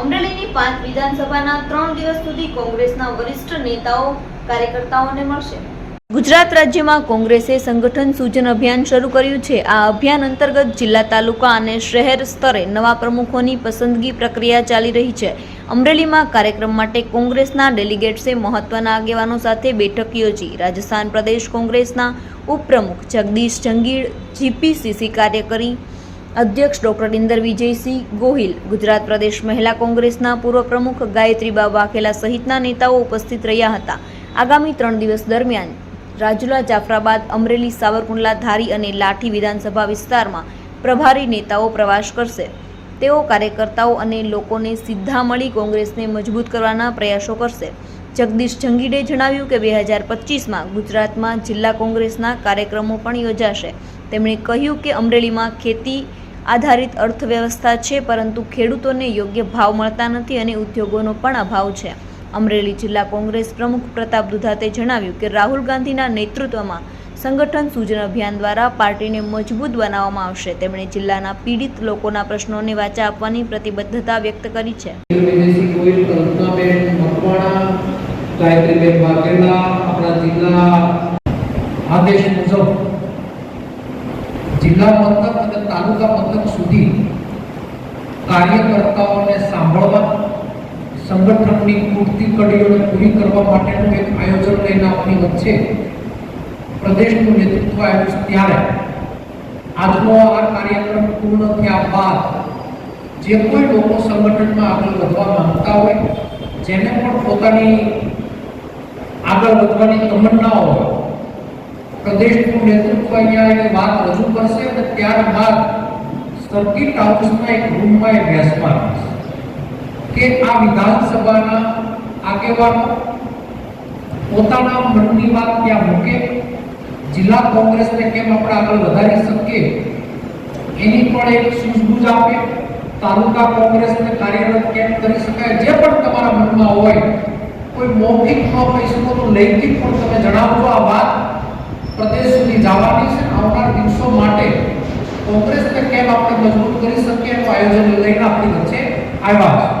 અમરેલીની પાંચ વિધાનસભાના ત્રણ દિવસ સુધી કોંગ્રેસના વરિષ્ઠ નેતાઓ, કાર્યકર્તાઓને મળશે. ગુજરાત રાજ્યમાં કોંગ્રેસે સંગઠન સૂચન અભિયાન શરૂ કર્યું છે. આ અભિયાન અંતર્ગત જિલ્લા, તાલુકા અને શહેર સ્તરે નવા પ્રમુખોની પસંદગી પ્રક્રિયા ચાલી રહી છે. અમરેલીમાં કાર્યક્રમ માટે કોંગ્રેસના ડેલિગેટ્સે મહત્વના આગેવાનો સાથે બેઠક યોજી. રાજસ્થાન પ્રદેશ કોંગ્રેસના ઉપપ્રમુખ જગદીશ જંગીર, જીપીસીસી કાર્યકરી અધ્યક્ષ ડોક્ટર ઇન્દર વિજયસિંહ ગોહિલ, ગુજરાત પ્રદેશ મહિલા કોંગ્રેસના પૂર્વ પ્રમુખ ગાયત્રીબા વાઘેલા સહિતના નેતાઓ ઉપસ્થિત રહ્યા હતા. આગામી ત્રણ દિવસ દરમિયાન રાજુલા, જાફરાબાદ, અમરેલી, સાવરકુંડલા, ધારી અને લાઠી વિધાનસભા વિસ્તારમાં પ્રભારી નેતાઓ પ્રવાસ કરશે. તેઓ કાર્યકર્તાઓ અને લોકોને સીધા મળી કોંગ્રેસને મજબૂત કરવાના પ્રયાસો કરશે. જગદીશ જંગીડે જણાવ્યું કે બે હજાર પચીસમાં ગુજરાતમાં જિલ્લા કોંગ્રેસના કાર્યક્રમો પણ યોજાશે. તેમણે કહ્યું કે અમરેલીમાં ખેતી આધારિત અર્થવ્યવસ્થા છે, પરંતુ ખેડૂતોને યોગ્ય ભાવ મળતા નથી અને ઉદ્યોગોનો પણ અભાવ છે. અમરેલી જિલ્લા કોંગ્રેસ પ્રમુખ પ્રતાપ દુધાતે જણાવ્યું કે રાહુલ ગાંધીના નેતૃત્વમાં સંગઠન સૂચન અભિયાન દ્વારા પાર્ટીને મજબૂત બનાવવામાં આવશે. તેમણે જિલ્લાના પીડિત લોકોના પ્રશ્નોને વાચા આપવાની પ્રતિબદ્ધતા વ્યક્ત કરી છે. જિલ્લા મથક અને તાલુકા મથક સુધી કાર્યકર્તાઓને સાંભળવા, સંગઠનની પૂરતી કડીઓને પૂરી કરવા માટેનું એક આયોજન લઈને આપણી વચ્ચે પ્રદેશનું નેતૃત્વ આવ્યું છે ત્યારે. આજનો આ કાર્યક્રમ પૂર્ણ થયા બાદ જે કોઈ લોકો સંગઠનમાં આગળ વધવા માંગતા હોય, જેને પણ પોતાની આગળ વધવાની તમન્ના હોય પ્રદેશનું નેતૃત્વ અહીંયા એની વાત રજૂ કરશે અને ત્યારબાદ સર્કિટ હાઉસના એક રૂમમાં એ બેસવા કે આ વિધાનસભાના આગેવાનો પોતાના મનની વાત ત્યાં મૂકે, જિલ્લા કોંગ્રેસને કેમ આપણે આગળ વધારી શકીએ? એની પણ એક સૂઝબૂઝ આપે, તાલુકા કોંગ્રેસને કાર્યરત કેમ કરી શકાય? જે પણ તમારા મનમાં હોય, કોઈ મૌખિક ન કહી શકો તો લૈખિક પણ તમે જણાવજો આ વાત. પ્રદેશ સુધી જવાની છે. આવનાર દિવસો માટે કોંગ્રેસને કેમ આપણે મજબૂત કરી શકીએ? એનું આયોજન લઈને આપણી વચ્ચે આવ્યા છે